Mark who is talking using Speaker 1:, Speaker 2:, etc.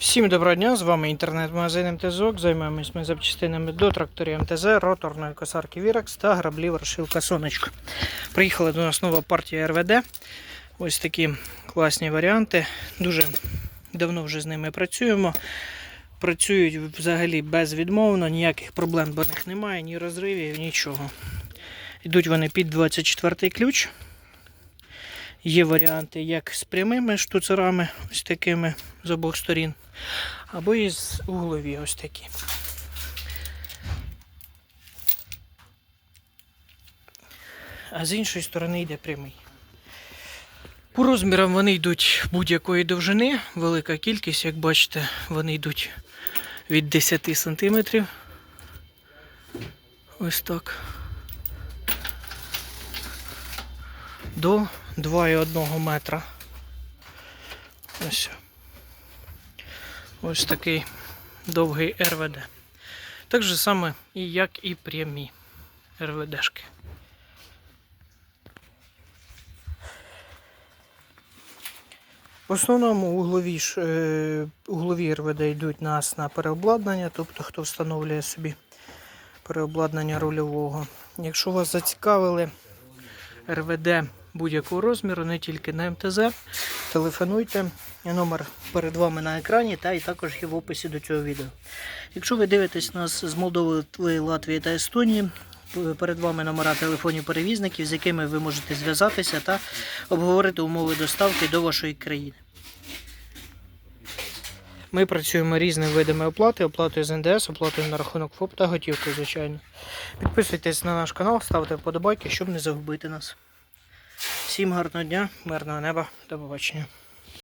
Speaker 1: Всім доброго дня, з вами інтернет-магазин МТЗОК. Займаємось ми запчастинами до тракторів МТЗ, роторної косарки Вірекс та граблів розшивка Сонечко. Приїхала до нас нова партія РВД. Ось такі класні варіанти. Дуже давно вже з ними працюємо. Працюють взагалі безвідмовно, ніяких проблем до них немає, ні розривів, нічого. Йдуть вони під 24 ключ. Є варіанти як з прямими штуцерами, ось такими з обох сторін, або і з углові ось такі. А з іншої сторони йде прямий. По розмірам вони йдуть будь-якої довжини, велика кількість, як бачите, вони йдуть від 10 см. Ось так. До 2,1 метра. Ось. Ось такий довгий РВД. Так же саме і як і прямі РВДшки. В основному углові, е, углові РВД йдуть нас на переобладнання, тобто хто встановлює собі переобладнання рульового. Якщо вас зацікавили РВД будь-якого розміру, не тільки на МТЗ, телефонуйте. Номер перед вами на екрані та і також є в описі до цього відео. Якщо ви дивитесь нас з Молдови, Латвії та Естонії, перед вами номера телефонів перевізників, з якими ви можете зв'язатися та обговорити умови доставки до вашої країни. Ми працюємо різними видами оплати, оплатою з НДС, оплатою на рахунок ФОП та готівкою, звичайно. Підписуйтесь на наш канал, ставте вподобайки, щоб не загубити нас. Всім гарного дня, мирного неба, до побачення.